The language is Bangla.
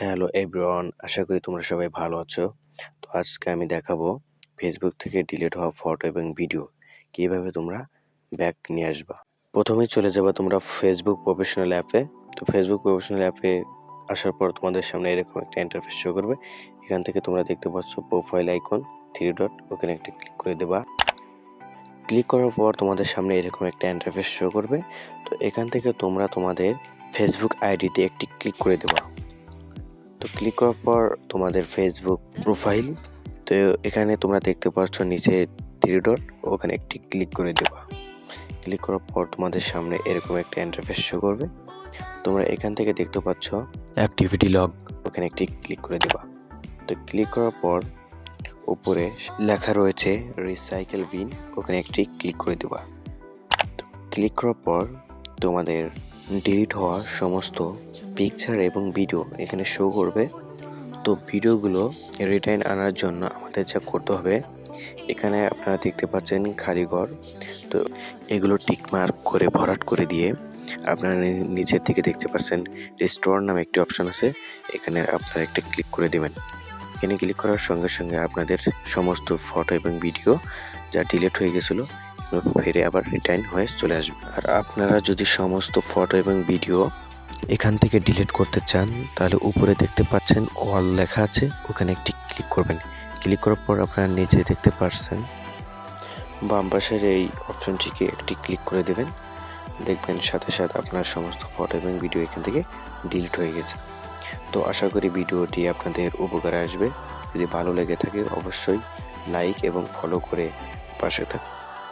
হ্যালো এভরিওয়ান, আশা করি তোমরা সবাই ভালো আছো। তো আজকে আমি দেখাবো ফেসবুক থেকে ডিলিট হওয়া ফটো এবং ভিডিও কীভাবে তোমরা ব্যাক নিয়ে আসবা? প্রথমে চলে যাবা তোমরা ফেসবুক প্রফেশনাল অ্যাপে তো ফেসবুক প্রফেশনাল অ্যাপে আসার পর তোমাদের সামনে এরকম একটা ইন্টারফেস শো করবে। এখান থেকে তোমরা দেখতে পাচ্ছ প্রোফাইল আইকন থ্রি ডট ওখানে একটা ক্লিক করে দেবা। ক্লিক করার পর তোমাদের সামনে এরকম একটা ইন্টারফেস শো করবে। তো এখান থেকে তোমরা তোমাদের ফেসবুক আইডিতে একটি ক্লিক করে দেবা। তো ক্লিক করার পর তোমাদের ফেসবুক প্রোফাইল তো এখানে তোমরা দেখতে পাচ্ছ নিচে থ্রি ডট ওখানে একটি ক্লিক করে দেবা। ক্লিক করার পর তোমাদের সামনে এরকম একটা ইন্টারফেস শো করবে। তোমরা এখান থেকে দেখতে পাচ্ছ অ্যাক্টিভিটি লগ ওখানে একটি ক্লিক করে দেবা। তো ক্লিক করার পর উপরে লেখা রয়েছে রিসাইকেল বিন ওখানে একটি ক্লিক করে দেবা। তো ক্লিক করার পর তোমাদের ডিলিট হওয়া সমস্ত পিকচার এবং ভিডিও এখানে শো করবে। তো ভিডিওগুলো রিটার্ন আনার জন্য আমাদের যা করতে হবে, এখানে আপনারা দেখতে পাচ্ছেন খালিঘর তো এগুলো টিক মার্ক করে, ভরাট করে দিয়ে আপনারা নিচের দিকে দেখতে পাচ্ছেন রিস্টোর নামে একটি অপশন আছে। এখানে আপনারা একটা ক্লিক করে দেবেন। এখানে ক্লিক করার সঙ্গে সঙ্গে আপনাদের সমস্ত ফটো এবং ভিডিও যা ডিলিট হয়ে গেছিল ফিরে আবার রিটার্ন হয়ে চলে আসবে। আর আপনারা যদি সমস্ত ফটো এবং ভিডিও এখান থেকে ডিলিট করতে চান, তাহলে উপরে দেখতে পাচ্ছেন অল লেখা আছে, ওখানে একটি ক্লিক করবেন। ক্লিক করার পর আপনারা নিচে দেখতে পাচ্ছেন বাম পাশের এই অপশনটিকে একটি ক্লিক করে দেবেন। দেখবেন সাথে সাথে আপনার সমস্ত ফটো এবং ভিডিও এখান থেকে ডিলিট হয়ে গেছে। তো আশা করি ভিডিওটি আপনাদের উপকারে আসবে। যদি ভালো লেগে থাকে, অবশ্যই লাইক এবং ফলো করে পাশে থাকুন।